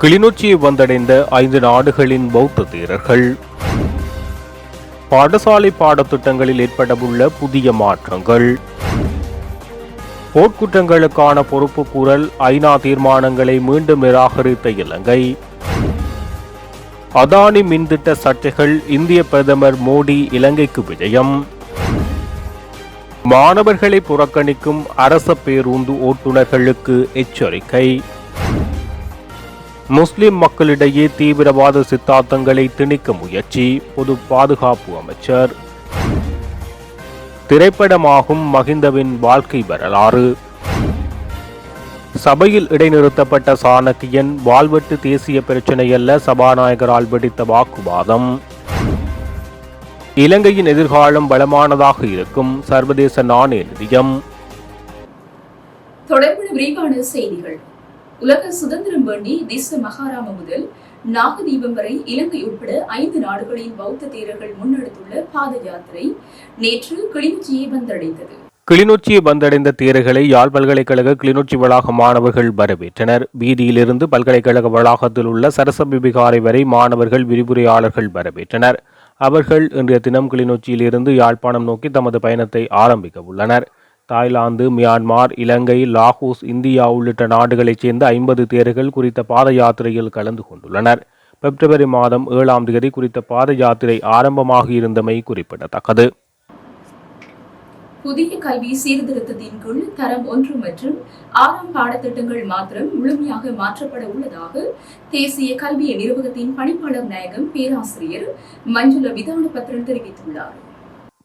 கிளிநொச்சியை வந்தடைந்த ஐந்து நாடுகளின் பௌத்த தீரர்கள். பாடசாலை பாடத்திட்டங்களில் ஏற்படவுள்ள புதிய மாற்றங்கள். போர்க்குற்றங்களுக்கான பொறுப்பு கூறல் ஐநா தீர்மானங்களை மீண்டும் நிராகரித்த இலங்கை. அதானி மின்திட்ட சர்ச்சைகள் இந்திய பிரதமர் மோடி இலங்கைக்கு விஜயம். மாணவர்களை புறக்கணிக்கும் அரச பேருந்து ஓட்டுநர்களுக்கு எச்சரிக்கை. முஸ்லிம் மக்களிடையே தீவிரவாத சித்தாந்தங்களை திணிக்க முயற்சி பொது பாதுகாப்பு அமைச்சர். திரைப்படமாகும் மகிந்தவின் வாழ்க்கை வரலாறு. சபையில் இடைநிறுத்தப்பட்ட சாணக்கியன் வாழ்வெட்டு தேசிய பிரச்சினையல்ல சபாநாயகரால் வெடித்த வாக்குவாதம். இலங்கையின் எதிர்காலம் பலமானதாக இருக்கும் சர்வதேச நாணய நிதியம். தொடர்புடைய விரிவான செய்திகள். உலக சுதந்திரம் வேண்டி திச மகாராம முதல் நாகதீபம் வரை இலங்கை உட்பட ஐந்து நாடுகளின் பௌத்த தேரர்கள் முன்னெடுத்துள்ள பாத யாத்திரை நேற்று கிளிநொச்சியை வந்தடைந்தது. கிளிநொச்சியை வந்தடைந்த தேர்களை யாழ் பல்கலைக்கழக கிளிநொச்சி வளாக மாணவர்கள் வரவேற்றனர். வீதியிலிருந்து பல்கலைக்கழக வளாகத்தில் உள்ள சரசபி விகாரை வரை மாணவர்கள் விரிவுரையாளர்கள் வரவேற்றனர். அவர்கள் இன்றைய தினம் கிளிநொச்சியிலிருந்து யாழ்ப்பாணம் நோக்கி தமது பயணத்தை ஆரம்பிக்க உள்ளனர். Thailand Myanmar Ilangai Laos India உள்ளிட்ட நாடுகளைச் சேர்ந்த ஐம்பது தேர்கள் குறித்த பாத யாத்திரையில் கலந்து கொண்டுள்ளனர். பிப்ரவரி மாதம் ஏழாம் தேதி குறித்த பாத யாத்திரை ஆரம்பமாகி இருந்தமை குறிப்பிடத்தக்கது. புதிய கல்வி சீர்திருத்தத்தின் கீழ் தரம் ஒன்று மற்றும் ஆறாம் பாடத்திட்டங்கள் மாத்திரம் முழுமையாக மாற்றப்பட உள்ளதாக தேசிய கல்வி நிர்வாகத்தின் பணிப்பாளர் நாயகம் பேராசிரியர் மஞ்சுள விதான பத்ரன் தெரிவித்துள்ளார்.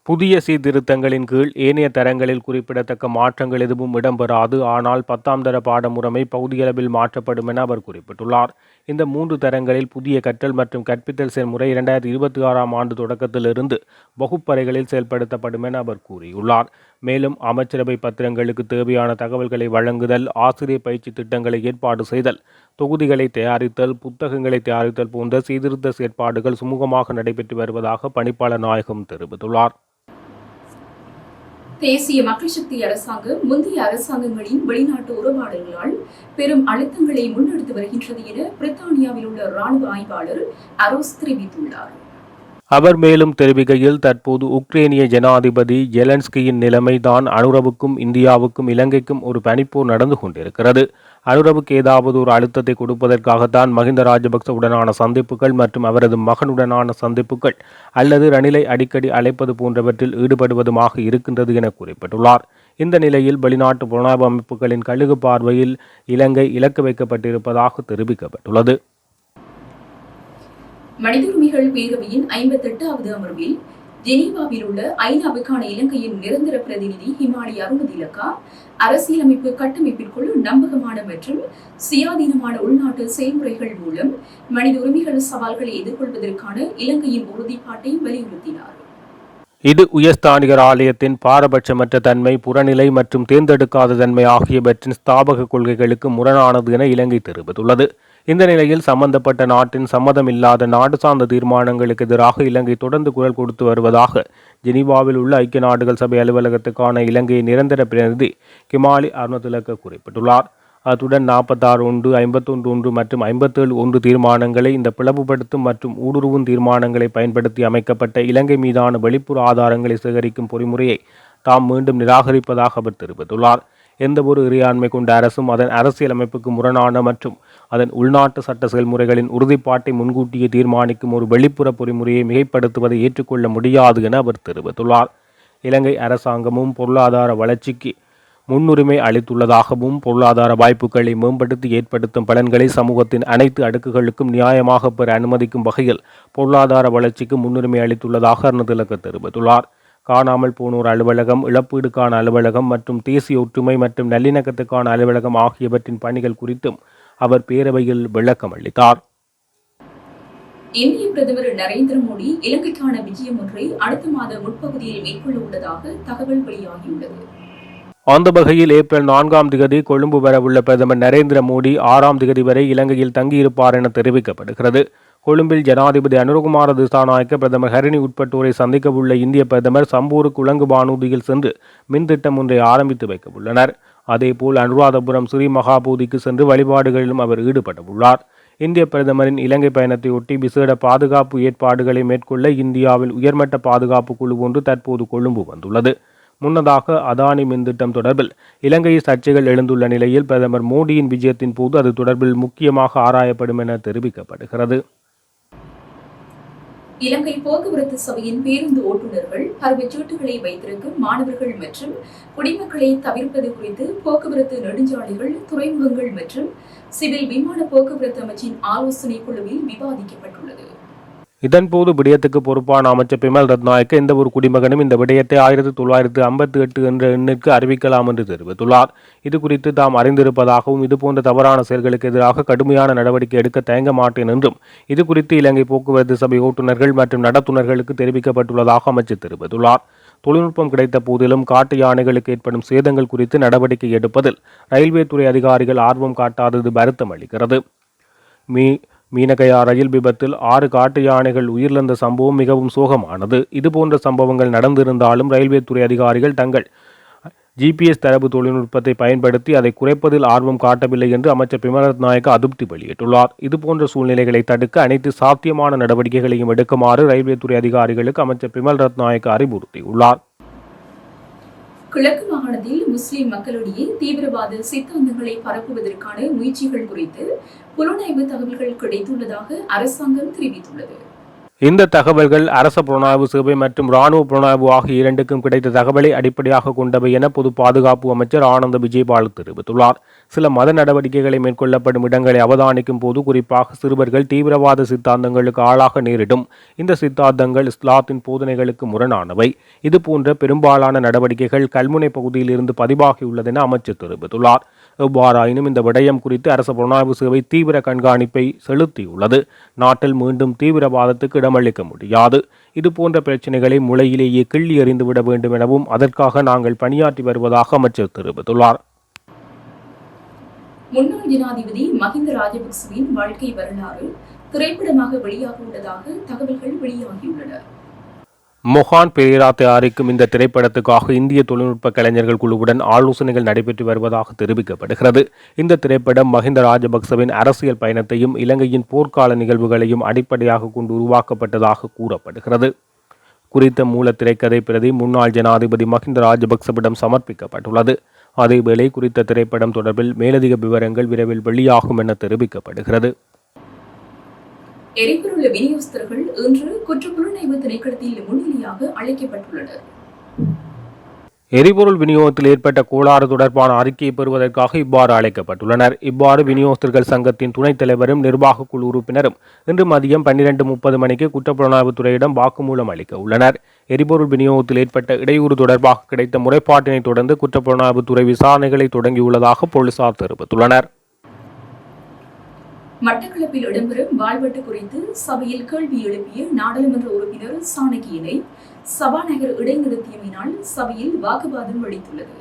புதிய சீர்திருத்தங்களின் கீழ் ஏனைய தரங்களில் குறிப்பிடத்தக்க மாற்றங்கள் எதுவும் இடம்பெறாது. ஆனால் பத்தாம் தர பாடமுறைமை பகுதியளவில் மாற்றப்படும் என அவர் குறிப்பிட்டுள்ளார். இந்த மூன்று தரங்களில் புதிய கற்றல் மற்றும் கற்பித்தல் செயல்முறை இரண்டாயிரத்தி இருபத்தி ஆறாம் ஆண்டு தொடக்கத்திலிருந்து வகுப்பறைகளில் செயல்படுத்தப்படும் என அவர் கூறியுள்ளார். மேலும் அமைச்சரவை பத்திரங்களுக்கு தேவையான தகவல்களை வழங்குதல் ஆசிரியர் பயிற்சி திட்டங்களை ஏற்பாடு செய்தல் தொகுதிகளை தயாரித்தல் புத்தகங்களை தயாரித்தல் போன்ற சீர்திருத்த செயற்பாடுகள் சுமூகமாக நடைபெற்று வருவதாக பணிப்பாளர் நாயகம் தெரிவித்துள்ளார். தேசிய மக்கள் சக்தி அரசாங்கம் முந்தைய அரசாங்கங்களின் வெளிநாட்டு உறவாடல்களால் பெரும் அழுத்தங்களை முன்னெடுத்து வருகின்றது என பிரித்தானியாவில் உள்ள ராணுவ ஆய்வாளர் அரோஸ் தெரிவித்துள்ளார். அவர் மேலும் தெரிவிக்கையில் தற்போது உக்ரேனிய ஜனாதிபதி ஜெலன்ஸ்கியின் நிலைமைதான் அனுரவுக்கும் இந்தியாவுக்கும் இலங்கைக்கும் ஒரு பனிப்போர் நடந்து கொண்டிருக்கிறது. அனுரவுக்கு ஏதாவது ஒரு அழுத்தத்தை கொடுப்பதற்காகத்தான் மஹிந்த ராஜபக்சவுடனான சந்திப்புகள் மற்றும் அவரது மகனுடனான சந்திப்புகள் அல்லது ரணிலை அடிக்கடி அழைப்பது போன்றவற்றில் ஈடுபடுவதுமாக இருக்கின்றது என குறிப்பிட்டுள்ளார். இந்த நிலையில் வெளிநாட்டு புலனாய்வு அமைப்புகளின் கழுகு பார்வையில் இலங்கை இலக்கு வைக்கப்பட்டிருப்பதாக தெரிவிக்கப்பட்டுள்ளது. மனித உரிமைகள் பேரவையின் ஐம்பத்தெட்டாவது அமர்வில் ஜெனீவாவில் உள்ள ஐநாவுக்கான இலங்கையின் நிரந்தர பிரதிநிதி ஹிமாலி அருணதிலக்கா அரசியலமைப்பு கட்டமைப்பிற்குள் நம்பகமான மற்றும் சுயாதீனமான உள்நாட்டு செயல்முறைகள் மூலம் மனித உரிமைகள் சவால்களை எதிர்கொள்வதற்கான இலங்கையின் உறுதிப்பாட்டை வலியுறுத்தினார். இது உயர்ஸ்தானிகர் ஆலயத்தின் பாரபட்சமற்ற தன்மை புறநிலை மற்றும் தேர்ந்தெடுக்காத தன்மை ஆகியவற்றின் ஸ்தாபக கொள்கைகளுக்கு முரணானது என இலங்கை தெரிவித்துள்ளது. இந்த நிலையில் சம்பந்தப்பட்ட நாட்டின் சம்மதம் இல்லாத நாடு சார்ந்த தீர்மானங்களுக்கு எதிராக இலங்கை தொடர்ந்து குரல் கொடுத்து வருவதாக ஜெனீவாவில் உள்ள ஐக்கிய நாடுகள் சபை அலுவலகத்துக்கான இலங்கை நிரந்தர பிரதிநிதி கிமாலி அருணதிலக்க குறிப்பிட்டுள்ளார். அத்துடன் நாற்பத்தாறு ஒன்று ஐம்பத்தொன்று ஒன்று மற்றும் ஐம்பத்தேழு ஒன்று தீர்மானங்களை இந்த பிளவுபடுத்தும் மற்றும் ஊடுருவும் தீர்மானங்களை பயன்படுத்தி அமைக்கப்பட்ட இலங்கை மீதான வெளிப்புற ஆதாரங்களை சேகரிக்கும் பொறிமுறையை தாம் மீண்டும் நிராகரிப்பதாக அவர் தெரிவித்துள்ளார். எந்தவொரு இறையாண்மை கொண்ட அரசும் அதன் அரசியலமைப்புக்கு முரணான மற்றும் அதன் உள்நாட்டு சட்ட செயல்முறைகளின் உறுதிப்பாட்டை முன்கூட்டியே தீர்மானிக்கும் ஒரு வெளிப்புற பொறிமுறையை மிகைப்படுத்துவதை ஏற்றுக்கொள்ள முடியாது என அவர் தெரிவித்துள்ளார். இலங்கை அரசாங்கமும் பொருளாதார வளர்ச்சிக்கு முன்னுரிமை அளித்துள்ளதாகவும் பொருளாதார வாய்ப்புகளை மேம்படுத்தி ஏற்படுத்தும் பலன்களை சமூகத்தின் அனைத்து அடுக்குகளுக்கும் நியாயமாக பெற அனுமதிக்கும் வகையில் பொருளாதார வளர்ச்சிக்கு முன்னுரிமை அளித்துள்ளதாக அருணதிலக்க தெரிவித்துள்ளார். காணாமல் போனோர் அலுவலகம் இழப்பீடுக்கான அலுவலகம் மற்றும் தேசிய ஒற்றுமை மற்றும் நல்லிணக்கத்துக்கான அலுவலகம் ஆகியவற்றின் பணிகள் குறித்தும் அவர் பேரவையில் விளக்கம் அளித்தார். இந்திய பிரதமர் நரேந்திர மோடி இலங்கைக்கான விஜயம் ஒன்றை அடுத்த மாத முற்பகுதியில் மேற்கொள்ள உள்ளதாக தகவல் வெளியாகியுள்ளது. அந்த வகையில் ஏப்ரல் நான்காம் திகதி கொழும்பு வரவுள்ள பிரதமர் நரேந்திர மோடி ஆறாம் திகதி வரை இலங்கையில் தங்கியிருப்பார் என தெரிவிக்கப்படுகிறது. கொழும்பில் ஜனாதிபதி அனுரகுமார திசாநாயக்க பிரதமர் ஹரிணி உட்பட்டோரை சந்திக்கவுள்ள இந்திய பிரதமர் சம்பூர் குலங்கு பானூதியில் சென்று மின் திட்டம் ஒன்றை ஆரம்பித்து வைக்கவுள்ளனர். அதேபோல் அனுராதபுரம் ஸ்ரீ மகாபூதிக்கு சென்று வழிபாடுகளிலும் அவர் ஈடுபட்டுள்ளார் இந்திய பிரதமரின் இலங்கை பயணத்தையொட்டி விசேட பாதுகாப்பு ஏற்பாடுகளை மேற்கொள்ள இந்தியாவில் உயர்மட்ட பாதுகாப்பு குழு ஒன்று தற்போது கொழும்பு வந்துள்ளது. முன்னதாக அதானி மின் திட்டம் தொடர்பில் இலங்கையில் சர்ச்சைகள் எழுந்துள்ள நிலையில் பிரதமர் மோடியின் விஜயத்தின் போது அது தொடர்பில் முக்கியமாக ஆராயப்படும் என தெரிவிக்கப்படுகிறது. இலங்கை போக்குவரத்து சபையின் பேருந்து ஓட்டுநர்கள் பருவச்சீட்டுகளை வைத்திருக்கும் மாணவர்கள் மற்றும் குடிமக்களை தவிர்ப்பது குறித்து போக்குவரத்து நெடுஞ்சாலைகள் துறைமுகங்கள் மற்றும் சிவில் விமான போக்குவரத்து அமைச்சின் ஆலோசனை குழுவில் விவாதிக்கப்பட்டுள்ளது. இதன்போது விடயத்துக்கு பொறுப்பான அமைச்சர் பிமல் ரத்நாயக்க எந்த ஒரு குடிமகனும் இந்த விடயத்தை ஆயிரத்தி தொள்ளாயிரத்து ஐம்பத்தி எட்டு என்ற எண்ணிற்கு அறிவிக்கலாம் என்று தெரிவித்துள்ளார். இது குறித்து தாம் அறிந்திருப்பதாகவும் இதுபோன்ற தவறான செயல்களுக்கு எதிராக கடுமையான நடவடிக்கை எடுக்க தயங்க மாட்டேன் என்றும் இது குறித்து இலங்கை போக்குவரத்து சபை ஓட்டுநர்கள் மற்றும் நடத்துனர்களுக்கு தெரிவிக்கப்பட்டுள்ளதாக அமைச்சர் தெரிவித்துள்ளார். தொழில்நுட்பம் கிடைத்த போதிலும் காட்டு யானைகளுக்கு ஏற்படும் சேதங்கள் குறித்து நடவடிக்கை எடுப்பதில் ரயில்வே துறை அதிகாரிகள் ஆர்வம் காட்டாதது வருத்தம் அளிக்கிறது. மீ. மீனகையா ரயில் விபத்தில் ஆறு காட்டு யானைகள் உயிரிழந்த சம்பவம் மிகவும் சோகமானது. இதுபோன்ற சம்பவங்கள் நடந்திருந்தாலும் ரயில்வே துறை அதிகாரிகள் தங்கள் ஜிபிஎஸ் தரவு தொழில்நுட்பத்தை பயன்படுத்தி அதை குறைப்பதில் ஆர்வம் காட்டவில்லை என்று அமைச்சர் பிமரத் நாயக்க அதிருப்தி வெளியிட்டுள்ளார். இதுபோன்ற சூழ்நிலைகளை தடுக்க அனைத்து சாத்தியமான நடவடிக்கைகளையும் எடுக்குமாறு ரயில்வே துறை அதிகாரிகளுக்கு அமைச்சர் பிமல் ரத்நாயக்க அறிவுறுத்தியுள்ளார். கிழக்கு மாகாணத்தில் முஸ்லிம் மக்களிடையே தீவிரவாத சித்தாந்தங்களை பரப்புவதற்கான முயற்சிகள் குறித்து புலனாய்வு தகவல்கள் கிடைத்துள்ளதாக அரசாங்கம் தெரிவித்துள்ளது. இந்த தகவல்கள் அரச புலனாய்வு சேவை மற்றும் இராணுவ புலனாய்வு ஆகிய இரண்டுக்கும் கிடைத்த தகவலை அடிப்படையாக கொண்டவை என பொது பாதுகாப்பு அமைச்சர் ஆனந்த விஜயபால் தெரிவித்துள்ளார். சில மத நடவடிக்கைகளை மேற்கொள்ளப்படும் இடங்களை அவதானிக்கும் போது குறிப்பாக சிறுவர்கள் தீவிரவாத சித்தாந்தங்களுக்கு ஆளாக நேரிடும். இந்த சித்தாந்தங்கள் இஸ்லாத்தின் போதனைகளுக்கு முரணானவை. இதுபோன்ற பெரும்பாலான நடவடிக்கைகள் கல்முனை பகுதியில் இருந்து பதிவாகியுள்ளதென அமைச்சர் தெரிவித்துள்ளார். எவ்வாறாயினும் இந்த விடயம் குறித்து அரச புலனாய்வு சேவை தீவிர கண்காணிப்பை செலுத்தியுள்ளது. நாட்டில் மீண்டும் தீவிரவாதத்துக்கு இடமளிக்க முடியாது. இதுபோன்ற பிரச்சினைகளை முளையிலேயே கிள்ளி எறிந்துவிட வேண்டும் எனவும் அதற்காக நாங்கள் பணியாற்றி வருவதாக அமைச்சர் தெரிவித்துள்ளார். முன்னாள் ஜனாதிபதி மஹிந்த ராஜபக்சவின் வாழ்க்கை வரலாறு திரைப்படமாக வெளியாக உள்ளதாக தகவல்கள் வெளியாகியுள்ளன. மொஹான் பெரேரா தயாரிக்கும் இந்த திரைப்படத்துக்காக இந்திய தொழில்நுட்ப கலைஞர்கள் குழுவுடன் ஆலோசனைகள் நடைபெற்று வருவதாக தெரிவிக்கப்படுகிறது. இந்த திரைப்படம் மஹிந்த ராஜபக்சவின் அரசியல் பயணத்தையும் இலங்கையின் போர்க்கால நிகழ்வுகளையும் அடிப்படையாக கொண்டு உருவாக்கப்பட்டதாக கூறப்படுகிறது. குறித்த மூல திரைக்கதை பிரதி முன்னாள் ஜனாதிபதி மஹிந்த ராஜபக்சவிடம் சமர்ப்பிக்கப்பட்டுள்ளது. அதேவேளை குறித்த திரைப்படம் தொடர்பில் மேலதிக விவரங்கள் விரைவில் வெளியாகும் என தெரிவிக்கப்படுகிறது. எரிபொருள் விநியோகஸ்தர்கள் இன்று குற்றப்புலனாய்வு திணைக்களத்தில் முன்னிலையாக அழைக்கப்பட்டுள்ளனர். எரிபொருள் விநியோகத்தில் ஏற்பட்ட கோளாறு தொடர்பான அறிக்கையை பெறுவதற்காக இவ்வாறு அழைக்கப்பட்டுள்ளனர். இவ்வாறு விநியோகஸ்தர்கள் சங்கத்தின் துணைத் தலைவரும் நிர்வாக குழு உறுப்பினரும் இன்று மதியம் பன்னிரண்டு முப்பது மணிக்கு குற்றப்புலனாய்வு துறையிடம் வாக்குமூலம் அளிக்க உள்ளனர். எரிபொருள் விநியோகத்தில் ஏற்பட்ட இடையூறு தொடர்பாக கிடைத்த முறைப்பாட்டினை தொடர்ந்து குற்றப்புலனாய்வு துறை விசாரணைகளை தொடங்கியுள்ளதாக போலீசார் தெரிவித்துள்ளனர். மட்டக்களப்பில் இடம்பெறும் வாழ்வெட்டு குறித்து சபையில் கேள்வி எழுப்பிய நாடாளுமன்ற உறுப்பினர் சாணக்கியனை சபாநாயகர் இடைநிறுத்தியமையினால் சபையில் வாக்குவாதம் வெடித்துள்ளது.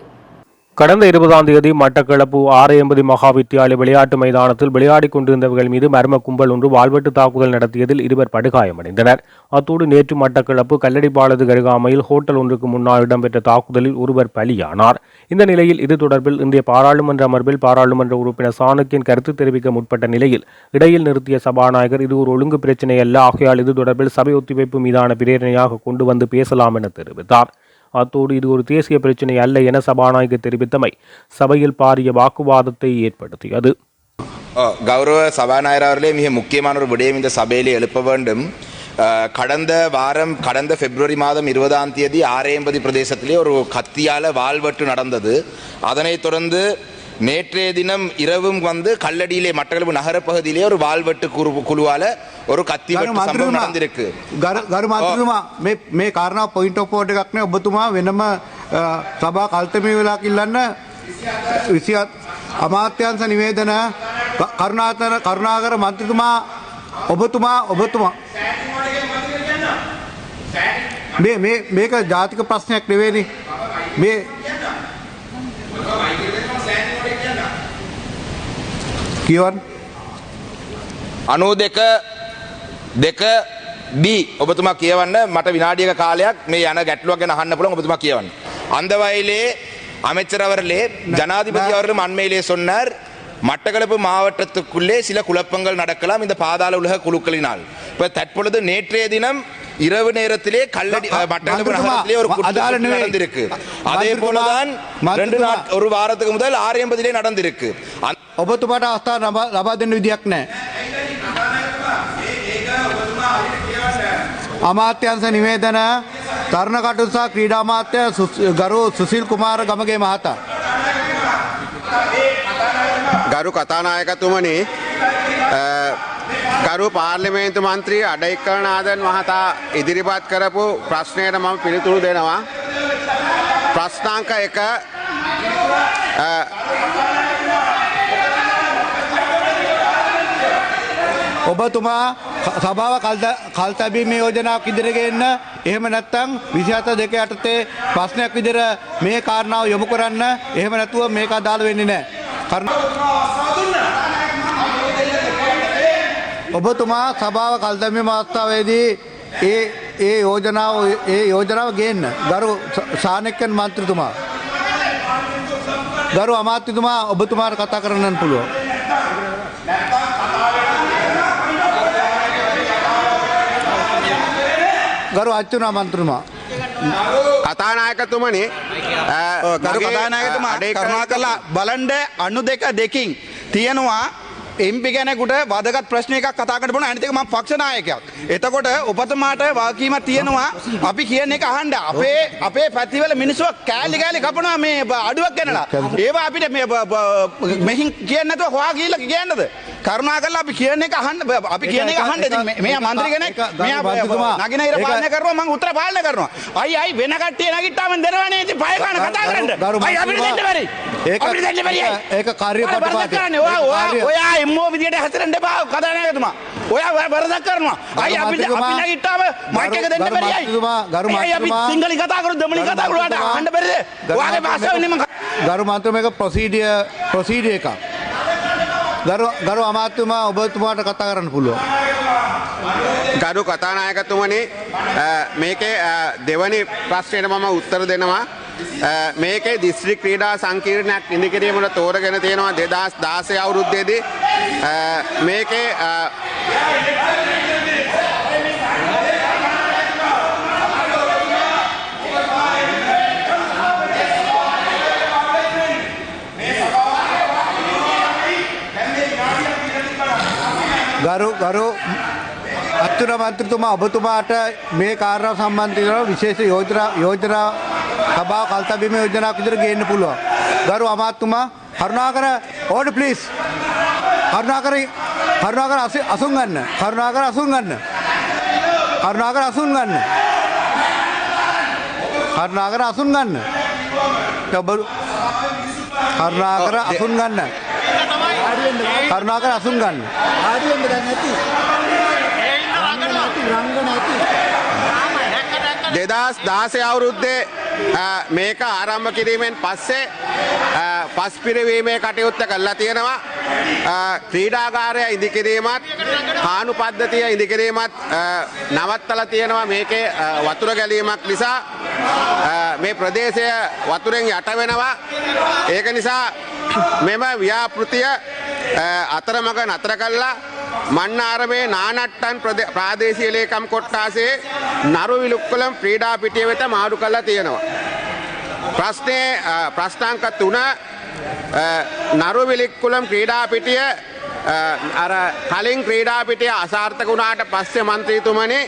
கடந்த இருபதாம் தேதி மட்டக்களப்பு ஆரையம்பதி மகா வித்தியாலய விளையாட்டு மைதானத்தில் விளையாடிக் கொண்டிருந்தவர்கள் மீது மர்ம கும்பல் ஒன்று வாழ்வெட்டு தாக்குதல் நடத்தியதில் இருவர் படுகாயமடைந்தனர். அத்தோடு நேற்று மட்டக்களப்பு கல்லடிப்பாளது கருகாமையில் ஹோட்டல் ஒன்றுக்கு முன்னால் இடம்பெற்ற தாக்குதலில் ஒருவர் பலியானார். இந்த நிலையில் இது தொடர்பில் இன்றைய பாராளுமன்ற அமர்வில் பாராளுமன்ற உறுப்பினர் சானுக்கின் கருத்து தெரிவிக்க முற்பட்ட நிலையில் இடையில் நிறுத்திய சபாநாயகர் இது ஒரு ஒழுங்கு பிரச்சினை அல்ல. ஆகையால் இது தொடர்பில் சபை ஒத்திவைப்பு மீதான பிரேரணையாக கொண்டு வந்து பேசலாம் என தெரிவித்தார். அத்தோடு இது ஒரு தேசிய பிரச்சினை அல்ல என சபாநாயகர் தெரிவித்தமை சபையில் பாரிய வாக்குவாதத்தை ஏற்படுத்தியது. கௌரவ சபாநாயகர் அவர்களே மிக முக்கியமான ஒரு விடயம் இந்த சபையிலே எழுப்ப வேண்டும். கடந்த வாரம் கடந்த பிப்ரவரி மாதம் இருபதாம் தேதி ஆரையம்பதி பிரதேசத்திலே ஒரு கத்தியால வாள்வெட்டு நடந்தது அதனைத் தொடர்ந்து நேற்றைய தினம் இரவும் வந்து கல்லடியிலே மட்டக்களப்பு நகரப்பகுதியிலே ஒரு வாள்வெட்டு குரு குழுவால ஒரு கத்தி ගරු வெட்டு சம்பவம் මන්ත්‍රතුමා நடந்திருக்கு ගරු ගරු මන්ත්‍රතුමා මේ මේ කාරණා පොයින්ට් ඔෆ් ඕඩර් එකක් නේ ඔබතුමා වෙනම අ, සභා කල්තමී වෙලාවක් ඉල්ලන්න විසියත් අමාත්‍යංශ නිවේදන ක- කරුණාකර කරුණාකර මන්ත්‍රතුමා ඔබතුමා ඔබතුමා මේ මේ මේක ජාතික ප්‍රශ්නයක් නෙවෙයිනේ මේ කියවන්න අනූ දෙක දෙක ඩී ඔබතුමා කියවන්න මට විනාඩියක කාලයක් මේ යන ගැටලුවක් ගැන අහන්න පුළුවන් ඔබතුමා කියවන්න. அந்த வகையிலே அமைச்சர் அவர்களே ஜனாதிபதி அவர்களும் அண்மையிலே சொன்னார் மட்டக்களப்பு மாவட்டத்துக்குள்ளே சில குழப்பங்கள் நடக்கலாம் இந்த பாதாள உலக குழுக்களினால் இப்ப தற்பொழுது நேற்றைய தினம் இரவு நேரத்திலே கல்லடி ம- மட்டக்களப்பு மந்திரிமா, நகரத்திலே ஒரு ம- அதால குற்றம் நிலை- நடந்திருக்கு அதே மந்திரிமா, போலதான் ரெண்டு மந்திரிமா. நாட் ஒரு வாரத்துக்கு முதல் ஆறு எண்பதிலே நடந்திருக்கு அந்த- ඔබතුමාට අවස්ථා ලබා ලබා දෙන්න විදියක් නෑ. අමාත්‍යංශ නිවේදන තරණ කටුතු සහ ක්‍රීඩා අමාත්‍ය සුස්- ගරු සුසිල් කුමාර ගමගේ මහතා. ගරු කතානායකතුමනි අ, ගරු පාර්ලිමේන්තු මන්ත්‍රී අඩයික්කරනාදන් මහතා ඉදිරිපත් කරපු ප්‍රශ්නයට මම පිළිතුරු දෙනවා. ප්‍රශ්නාංක එක අ, ඔබතුමා ක- සභාව කල්ද- කල් තැබීම යෝජනාවක් ඉදිරිගෙන්න එහෙම නැත්තං විසිහත දෙක යටතේ ප්‍රශ්නයක් විදිර මේ කාරණාව යොමු කරන්න එහෙම නැතුව මේක අදාළ වෙන්නේ නෑ. ඔබතුමා සභාව කල්දැමීම අවස්ථාවේදී ඒ ඒ යෝජනාව ඒ යෝජනාව ගේන්න ගරු සානෙක්කන් මන්ත්‍රතුමා. ගරු අමාත්‍යතුමා ඔබතුමාට කතා කරන්න පුළුව. ගරු අච්චුනා මන්ත්‍රතුමා. කතානායකතුමනි ගරු කතානායකතුමා කරුණා කලා බලන්ඩ අන්නු දෙක දෙකින් තියෙනවා එම්පි ගැනෙකුට වදගත් ප්‍රශ්න එකක් කතාකට බන ඇනිතික ම පක්ෂනායකයක්. එතකොට ඔපතමාට වාකීම තියෙනවා අපි කියන එක අහන්ඩ අපේ අපේ පැතිවල මිනිස්සුව කෑලි කෑලි කපනවා මේ අඩුවක් ගැනලා. ඒවා අපිට මේ මෙහින් කියන්නට හවා කියල කියන්නද. කරුණා කල අපි කියන එක අහන්න අපි කියන එක අහන්ඩ මේ මන්ත්‍රි කෙනෙක් මෙයා මන්ත්‍රීතුමා, නගෙන ඉර ඒක- පාලන කරනවා මං උත්තර පාලන කරනවා. අයි අයි වෙන කට්ටිය නැගිට්ටාම දෙනවනේ ඉතින් පය ගන්න කතා කරන්න. අයි අපිට දෙන්න බැරි. ඒක ඒක කාර්යපටිපාටි ඔයා එම්මෝ විදියට හැතරෙන්ට බා. කතානායකතුමා ඔයා වරදක් කරනවා. අයි අපි අපි නැගිට්ටාම මයික් එක දෙන්න බැරියි ගරුමතුමා ගරුමතුමා අපි සිංහලෙන් කතා කරු දෙමළෙන් කතා කරුවාට අහන්න බැරිද? ඔයාගේ භාෂාව නෙමෙයි ගරුමතුමා මේක ප්‍රොසීඩිය ප්‍රොසීඩිය එකක්. ගරු ගරු අමාත්‍යතුමා ඔබතුමාට කතා කරන්න පුළුවන්. ගරු කතානායකතුමනි මේකේ දෙවැනි ප්‍රශ්නයට මම උත්තර දෙනවා. අ, මේකේ දිස්ත්‍රික් ක්‍රීඩා සංකීර්ණයක් ඉදිකිරීමට තෝරගෙන තියෙනවා දෙදස් දාසය අවුරුද්දේදී. අ, මේකේ අ, ගරු ගරු අත්තුර මන්ත්‍රතුමා ඔබතුමාට මේ කාරණාව සම්බන්ධව විශේෂ යෝජනා යෝජනා සභාව කල්තබීම යෝජනාවක් විදිහට ගේන්න පුළුවන්. ගරු අමාත්‍යතුමා කරුණාකර ඕඩ ප්ලීස්. කරුණාකර කරුණාකර අසු- අසුන් ගන්න. කරුණාකර අසුන් ගන්න. කරුණාකර අසුන් ගන්න. කරුණාකර අසුන් ගන්න. ඔබ කරුණාකර අසුන් ගන්න. කරුණාකර අසුන් ගන්න. දෙදස් දාසය අවුරුද්දේ අ, මේක ආරම්භ කිරීමෙන් පස්සේ අ, පස් පිරවීමේ කටයුත්ත කල්ලා තියෙනවා. අ, ක්‍රීඩාගාරය ඉදිකිරීමත් හානු පද්ධතිය ඉදිකිරීමත් අ, නවත්තල තියෙනවා මේකේ අ, වතුර ගැලීමක් නිසා. අ, මේ ප්‍රදේශය වතුරෙන් යට වෙනවා. ඒක නිසා මෙම ව්‍යාපෘතිය අ, අතරමඟ නතර කල්ලා මන්නාරමේ නානට්ටන් ප්‍රදේ- ප්‍රාදේශීය ලේකම් කොට්ටාසේ නරු විලුක්කලම් ක්‍රීඩා පිටිය වෙත මාරු කළා තියෙනවා. ප්‍රශ්නය අ, ප්‍රශ්නාංක තුන අ, නරු විලික්කුලම් ක්‍රීඩා පිටිය අර කලින් ක්‍රීඩා පිටිය අසාර්ථක වුණාට පස්සේ මන්ත්‍රීතුමනි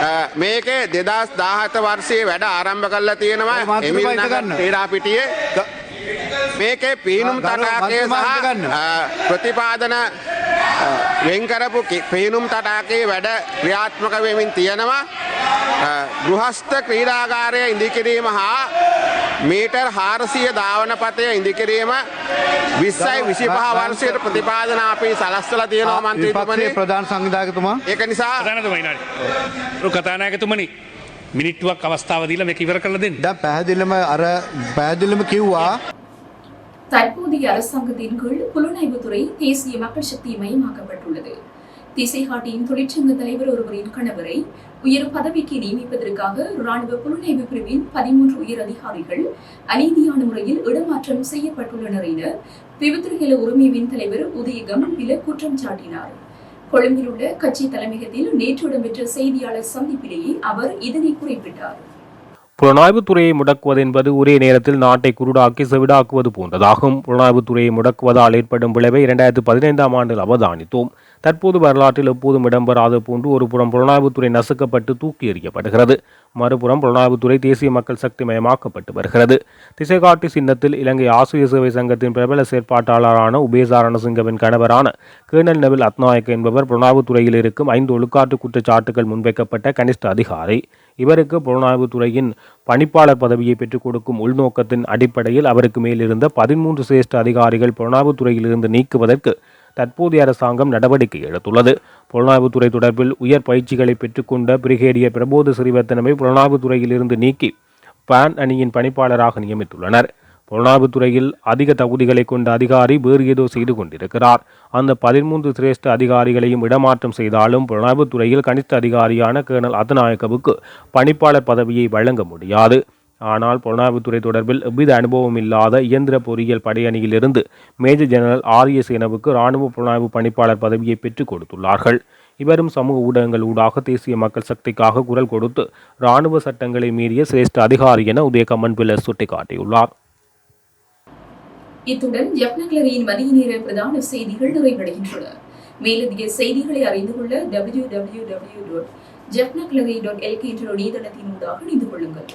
අ, මේකේ දෙදස් දාහත වර්ෂයේ වැඩ ආරම්භ කල්ලා තියෙනවා ඉදගන්න. ක්‍රීඩා පිටියේ මේකේ පීනුම් තටාකය සහ ප්‍රතිපාදන වෙන්කරපු පේනුම් තටාකේ වැඩ ක්‍රියාත්මක වෙමින් තියෙනවා. ගෘහස්ත ක්‍රීඩාගාරය ඉදිකිරීම හා මීටර් හාරසිය ධාවනපතය ඉදිකිරීම විස්සයි විසි පහ වර්ෂයට ප්‍රතිපාදන අපේ සලස්සල තියෙනවා මන්ත්‍රීපමණය ප්‍රධාන සංවිධාගතුමා ඒක නිසා කතානායකතුමනි මිනිට්ටුවක් අවස්ථාවදීල මේ ඉවර කළ දෙන්න. පැහැදිලම අර පැහැදිලම කිව්වා தற்போதைய அரசாங்கத்தின் கீழ் புலனாய்வுத்துறை தேசிய மக்கள் சக்தி மயமாக்கப்பட்டுள்ளது. திசைகாட்டியின் தொழிற்சங்க தலைவர் ஒருவரின் கணவரை உயர் பதவிக்கு நியமிப்பதற்காக ராணுவ புலனாய்வு பிரிவின் பதிமூன்று உயர் அதிகாரிகள் அநீதியான முறையில் இடமாற்றம் செய்யப்பட்டுள்ளனர் என விபத்துகள உரிமைவின் தலைவர் உதய கமன்பில குற்றம் சாட்டினார். கொழும்பில் உள்ள கட்சி தலைமையகத்தில் நேற்று இடம்பெற்ற செய்தியாளர் சந்திப்பிலேயே அவர் இதனை குறிப்பிட்டார். புலனாய்வுத் துறையை முடக்குவது என்பது ஒரே நேரத்தில் நாட்டை குருடாக்கி செவிடாக்குவது போன்றதாகும். புலனாய்வுத்துறையை முடக்குவதால் ஏற்படும் விளைவை இரண்டாயிரத்தி பதினைந்தாம் ஆண்டில் அவதானித்தோம். தற்போது வரலாற்றில் எப்போதும் இடம்பெறாத போன்று ஒரு புறம் புலனாய்வுத்துறை நசுக்கப்பட்டு தூக்கி எறியப்படுகிறது. மறுபுறம் புலனாய்வுத்துறை தேசிய மக்கள் சக்தி மயமாக்கப்பட்டு வருகிறது. திசைகாட்டி சின்னத்தில் இலங்கை ஆசிரியர் சேவை சங்கத்தின் பிரபல செயற்பாட்டாளரான உபேசாரணசிங்கவின் கணவரான கேர்னல் நெவில் அத்நாயக் என்பவர் புலனாய்வுத்துறையில் இருக்கும் ஐந்து ஒழுக்காட்டு குற்றச்சாட்டுகள் முன்வைக்கப்பட்ட கனிஷ்ட அதிகாரி. இவருக்கு புலனாய்வுத்துறையின் பணிப்பாளர் பதவியை பெற்றுக் கொடுக்கும் உள்நோக்கத்தின் அடிப்படையில் அவருக்கு மேலிருந்த பதிமூன்று சிரேஷ்ட அதிகாரிகள் புலனாய்வுத்துறையிலிருந்து நீக்குவதற்கு தற்போதைய அரசாங்கம் நடவடிக்கை எடுத்துள்ளது. புலனாய்வுத்துறை தொடர்பில் உயர் பயிற்சிகளை பெற்றுக்கொண்ட பிரிகேடியர் பிரபோத சிறிவர்த்தனவை புலனாய்வுத்துறையிலிருந்து நீக்கி பான் அணியின் பணிப்பாளராக நியமித்துள்ளனர். புலனாய்வுத்துறையில் அதிக தகுதிகளை கொண்ட அதிகாரி வேறு ஏதோ செய்து கொண்டிருக்கிறார். அந்த பதிமூன்று சிரேஷ்ட அதிகாரிகளையும் இடமாற்றம் செய்தாலும் புலனாய்வுத்துறையில் கனிஷ்ட அதிகாரியான கேர்னல் அதநாயக்கவுக்கு பணிப்பாளர் பதவியை வழங்க முடியாது. ஆனால் புலனாய்வுத்துறை தொடர்பில் எவ்வித அனுபவம் இல்லாத இயந்திர பொறியியல் படையணியிலிருந்து மேஜர் ஜெனரல் ஆரிய சேனவுக்கு இராணுவ புலனாய்வு பணிப்பாளர் பதவியை பெற்றுக் கொடுத்துள்ளார்கள். இவரும் சமூக ஊடகங்கள் ஊடாக தேசிய மக்கள் சக்திக்காக குரல் கொடுத்து இராணுவ சட்டங்களை மீறிய சிரேஷ்ட அதிகாரி என உதயகமன் கம்மன் சுட்டிக்காட்டியுள்ளார். இத்துடன் ஜப்னக்லரியின் மதிய நேர பிரதான செய்திகள் நிறைவடைகின்றன. மேலதிக செய்திகளை அறிந்து கொள்ள W W W dot Jaffnagallery dot L K என்ற இணையதளத்தின் ஊடாக இணைந்து கொள்ளுங்கள்.